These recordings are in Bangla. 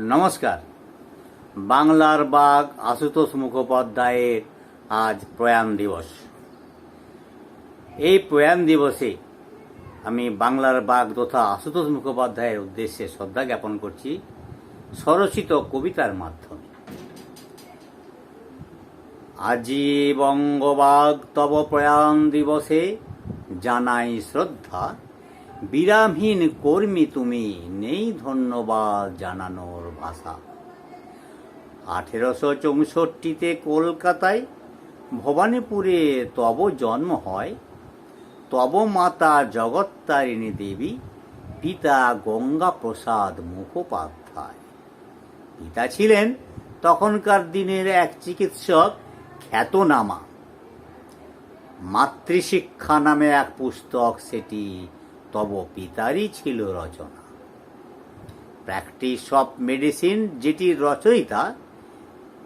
নমস্কার। বাংলার বাঘ আশুতোষ মুখোপাধ্যায়ের আজ প্রয়াণ দিবস। এই প্রয়াণ দিবসে আমি বাংলার বাঘ তথা আশুতোষ মুখোপাধ্যায়ের উদ্দেশ্যে শ্রদ্ধা জ্ঞাপন করছি স্বরচিত কবিতার মাধ্যমে। আজি বঙ্গবাগ তব প্রয়াণ দিবসে জানাই শ্রদ্ধা। বিরামহীন কর্মী তুমি, নেই ধন্যবাদ জানানোর ভাষা। আঠেরোশো চৌষট্টিতে কলকাতায় ভবানীপুরে তব জন্ম হয়, তব মাতা জগত্তারিণী দেবী, পিতা গঙ্গা প্রসাদ মুখোপাধ্যায়। পিতা ছিলেন তখনকার দিনের এক চিকিৎসক, খ্যাতনামা। মাতৃশিক্ষা নামে এক পুস্তক সেটি তব পিতারই ছিল রচনা। প্র্যাকটিস অফ মেডিসিন যেটির রচয়িতা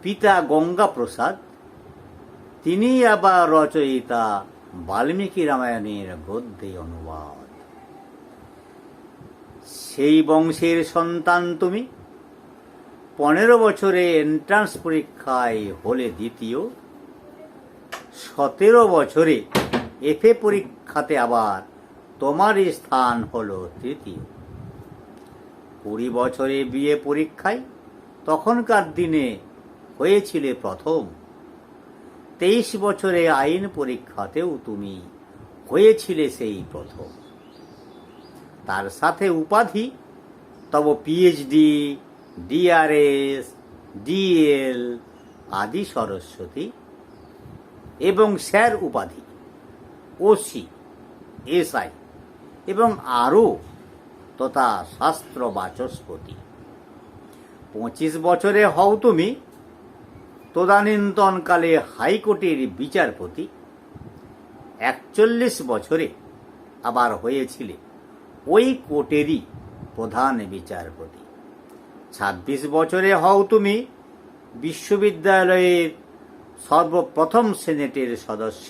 পিতা গঙ্গা প্রসাদ তিনি আবার রচয়িতা বাল্মীকি রামায়ণের গদ্যে অনুবাদ। সেই বংশের সন্তান তুমি, পনেরো বছরে এন্ট্রান্স পরীক্ষায় হলে দ্বিতীয়, সতেরো বছরে এফএ পরীক্ষাতে আবার তোমারই স্থান হলো তৃতীয়। কুড়ি বছরে বিয়ে পরীক্ষায় তখনকার দিনে হয়েছিলে প্রথম। তেইশ বছরে আইন পরীক্ষাতেও তুমি হয়েছিলে সেই প্রথম। তার সাথে উপাধি, তব পিএইচডি ডিআরএস ডিএল আদি সরস্বতী এবং স্যার উপাধি ওসি এসআই এবং আরও তথা শাস্ত্র বাচস্পতি। পঁচিশ বছরে হও তুমি তদানীন্তনকালে হাইকোর্টের বিচারপতি। একচল্লিশ বছরে আবার হয়েছিলে ওই কোর্টেরই প্রধান বিচারপতি। ছাব্বিশ বছরে হও তুমি বিশ্ববিদ্যালয়ের সর্বপ্রথম সেনেটের সদস্য।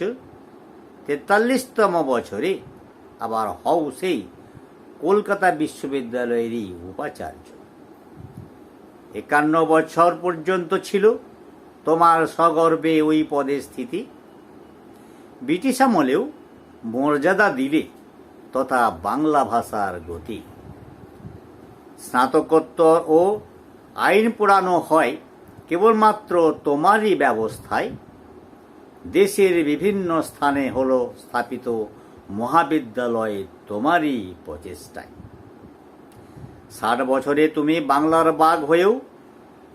তেতাল্লিশতম বছরে আবার হও সেই কলকাতা বিশ্ববিদ্যালয়েরই উপাচার্য। একান্ন বছর পর্যন্ত ছিল তোমার সগর্বে ওই পদে স্থিতি। ব্রিটিশ আমলেও মর্যাদা দিলে তথা বাংলা ভাষার গতি। স্নাতকোত্তর ও আইন পড়ানো হয় কেবলমাত্র তোমারই ব্যবস্থায়। দেশের বিভিন্ন স্থানে হলো স্থাপিত মহাবিদ্যালয় তোমারই প্রচেষ্টায়। ষাট বছরে তুমি বাংলার বাঘ হয়েও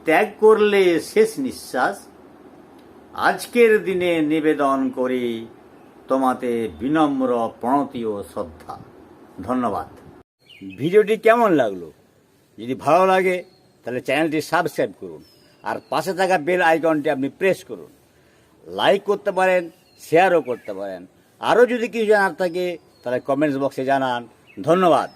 ত্যাগ করলে শেষ নিঃশ্বাস। আজকের দিনে নিবেদন করি তোমাতে বিনম্র প্রণতি ও শ্রদ্ধা। ধন্যবাদ। ভিডিওটি কেমন লাগল? যদি ভালো লাগে, তাহলে চ্যানেলটি সাবস্ক্রাইব করুন আর পাশে থাকা বেল আইকনটি আপনি প্রেস করুন। লাইক করতে পারেন, শেয়ারও করতে পারেন। আরও যদি কিছু জানার থাকে তাহলে কমেন্টস বক্সে জানান। ধন্যবাদ।